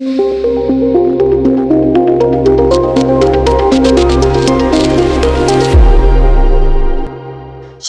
Thank you.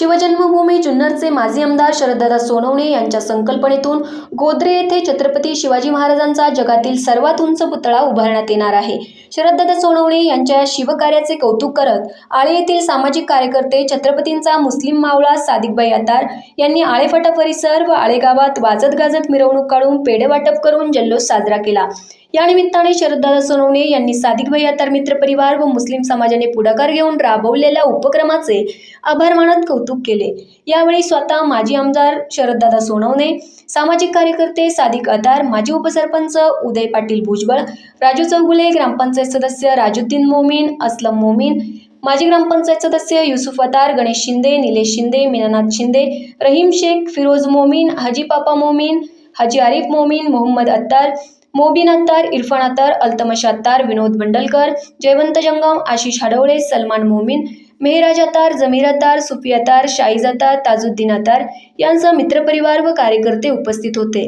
शिवजन्मभूमी जुन्नरचे माजी आमदार शरददादा सोनवणे यांच्या संकल्पनेतून गोद्रे येथे छत्रपती शिवाजी महाराजांचा जगातील सर्वात उंच पुतळा उभारण्यात येणार आहे. शरददादा सोनवणे यांच्या शिवकार्याचे कौतुक करत आळे येथील सामाजिक कार्यकर्ते छत्रपतींचा मुस्लिम मावळा सादिकबाई अतार यांनी आळेफाटा परिसर व आळेगावात वाजत गाजत मिरवणूक काढून पेढे वाटप करून जल्लोष साजरा केला. या निमित्ताने शरददादा सोनवणे यांनी सादिकभाई अतार मित्र परिवार व मुस्लिम समाजाने पुढाकार घेऊन राबवलेल्या उपक्रमाचे आभार मानत कौतुक केले. यावेळी स्वतः माजी आमदार शरददादा सोनवणे सामाजिक कार्यकर्ते सादिक अतार माजी उपसरपंच उदय पाटील भुजबळ राजू चौगुले ग्रामपंचायत सदस्य राजुद्दीन मोमीन असलम मोमीन माजी ग्रामपंचायत सदस्य युसुफ अतार गणेश शिंदे निलेश शिंदे मीनानाथ शिंदे रहीम शेख फिरोज मोमीन हाजी पापा मोमीन हाजी आरिफ मोमीन मोहम्मद अत्तार मोबिन अत्तार इरफान अत्तार अल्तमश अत्तार विनोद बंडलकर जयवंत जंगम आशिष हडवळे सलमान मोमीन मेहराज अत्तार जमीर अत्तार सुफी अत्तार शाहीज अत्तार ताजुद्दीन अत्तार यांचा मित्रपरिवार व कार्यकर्ते उपस्थित होते.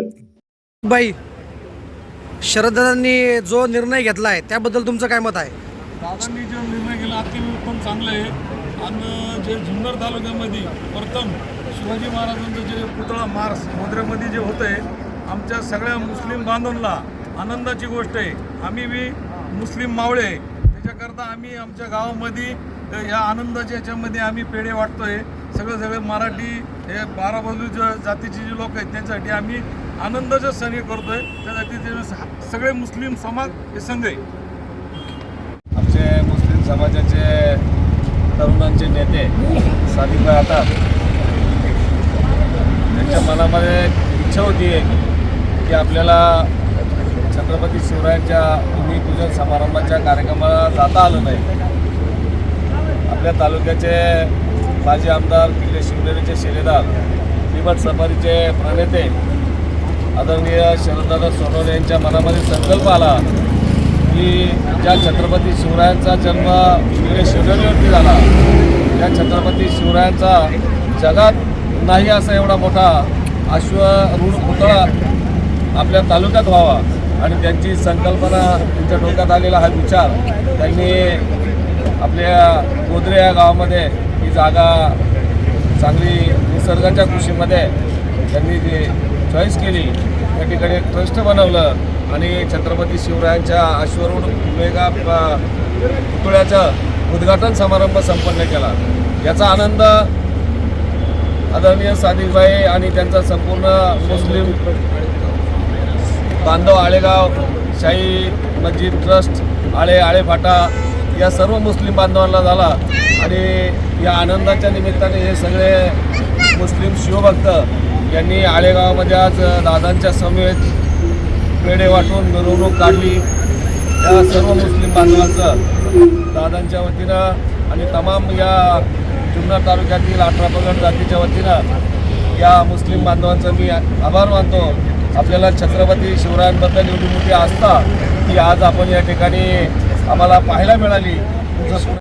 बाई शरददादांनी जो निर्णय घेतला आहे त्याबद्दल तुमचं काय मत आहे? दादांनी जो निर्णय केला अति उत्तम चांगलं आहे. आणि जे जुन्नर तालुक्यामध्ये प्रथम शिवाजी महाराजांचं जे पुतळा मार्स मोद्र्यामध्ये जे होतं आहे आमच्या सगळ्या मुस्लिम बांधवांना आनंदाची गोष्ट आहे. आम्ही बी मुस्लिम मावळे. आहे. त्याच्याकरता आम्ही आमच्या गावामध्ये या आनंदाच्या याच्यामध्ये आम्ही पेढे वाटतोय. सगळं सगळे मराठी हे बारा बाजू जातीचे जे लोक आहेत त्यांच्यासाठी आम्ही आनंदाचा सण हे करतोय. त्यासाठी जातीचे सगळे मुस्लिम समाज हे संघ आहे. आमचे मुस्लिम समाजाचे तरुणांचे नेते सादिकभाई आता. त्यांच्या मनामध्ये इच्छा होती की आपल्याला छत्रपती शिवरायांच्या भूमिपूजन समारंभाच्या कार्यक्रमाला जाता आलं नाही. आपल्या तालुक्याचे माजी आमदार किल्ले शिवनेरीचे शिलेदार बिबट सफारीचे प्रणेते आदरणीय शरददादा सोनवणे यांच्या मनामध्ये संकल्प आला की ज्या छत्रपती शिवरायांचा जन्म किल्ले शिवनेरीवरती झाला त्या छत्रपती शिवरायांचा जगात नाही असा एवढा मोठा अश्वरूढ पुतळा आपल्या तालुक्यात व्हावा आणि त्यांची संकल्पना त्यांच्या डोक्यात आलेला हा विचार त्यांनी आपल्या गोदरे या गावामध्ये ही जागा चांगली निसर्गाच्या कृषीमध्ये त्यांनी जी चॉईस केली त्या ठिकाणी एक ट्रस्ट बनवलं आणि छत्रपती शिवरायांच्या अश्वरूढ मेगा पुतळ्याचं उद्घाटन समारंभ संपन्न केला. याचा आनंद आदरणीय सादिकबाई आणि त्यांचा संपूर्ण मुस्लिम बांधव आळेगाव शाही मस्जिद ट्रस्ट आळे आळेफाटा या सर्व मुस्लिम बांधवांना झाला. आणि या आनंदाच्या निमित्ताने हे सगळे मुस्लिम शिवभक्त यांनी आळेगावामध्ये आज दादांच्या समेत पेढे वाटून मिरवणूक काढली. या सर्व मुस्लिम बांधवांचं दादांच्या वतीनं आणि तमाम या जुन्नर तालुक्यातील अठरा पगड जातीच्या वतीनं या मुस्लिम बांधवांचं मी आभार मानतो. आपल्याला छत्रपती शिवरायांबद्दल एवढी मोठी आस्था की आज आपण या ठिकाणी आम्हाला पाहायला मिळाली. जसं